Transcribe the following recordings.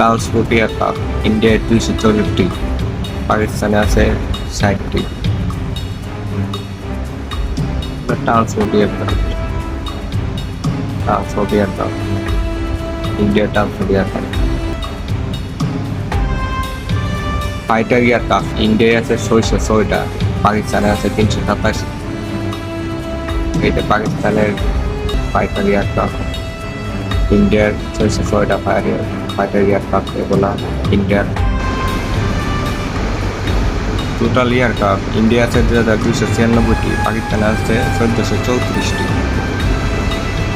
Transport aircraft ইন্ডিয়ায় দুইশো চল্লিশটি পাকিস্তানে আছে ষাটটি। Transport aircraft transport aircraft India transport aircraft fighter aircraft ইন্ডিয়ায় আছে ছয়শো ছয়টা, পাকিস্তানে আছে তিনশো সাতাশ। এটা পাকিস্তানের ফাইটার এয়ারক্রাফট ইন্ডিয়ার ছয়শো ছয়টা ফায়ার ফাইটার এয়ারক্রাফট এগুলা ইন্ডিয়ার টোটাল এয়ারক্রাফট ইন্ডিয়া আছে দু হাজার দুইশো ছিয়ানব্বইটি পাকিস্তানে আছে চোদ্দোশো চৌত্রিশটি।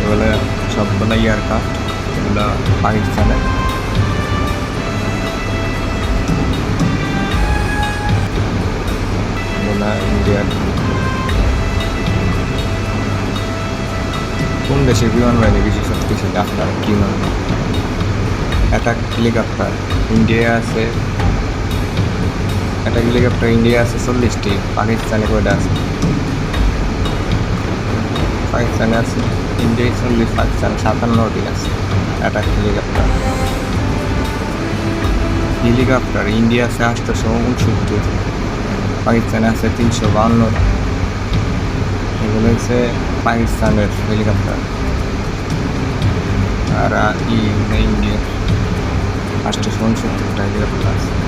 এগুলো সবগুলো এয়ারক্রাফট এগুলো পাকিস্তানের ইন্ডিয়ার কোন দেশের বিমান বাহিনী বেশি শক্তিশালী আপনার কি মনে হয়? অ্যাটাক হেলিকপ্টার ইন্ডিয়া আছে। অ্যাটাক হেলিকপ্টার ইন্ডিয়া আছে চল্লিশটি। পাকিস্তানে কয়টা আছে। পাকিস্তানে আছে ইন্ডিয়ায় চল্লিশ পাকিস্তান সাতান্নটি আছে। অ্যাটাক হেলিকপ্টার হেলিকপ্টার ইন্ডিয়া আছে আটশোশো উনসত্তর। পাকিস্তানে আছে তিনশো বাউন্নটা এগুলো হচ্ছে পাকিস্তানের হেলিকপ্টার আর ই আটশোশো উনসত্তরটা হেলিকপ্টার আছে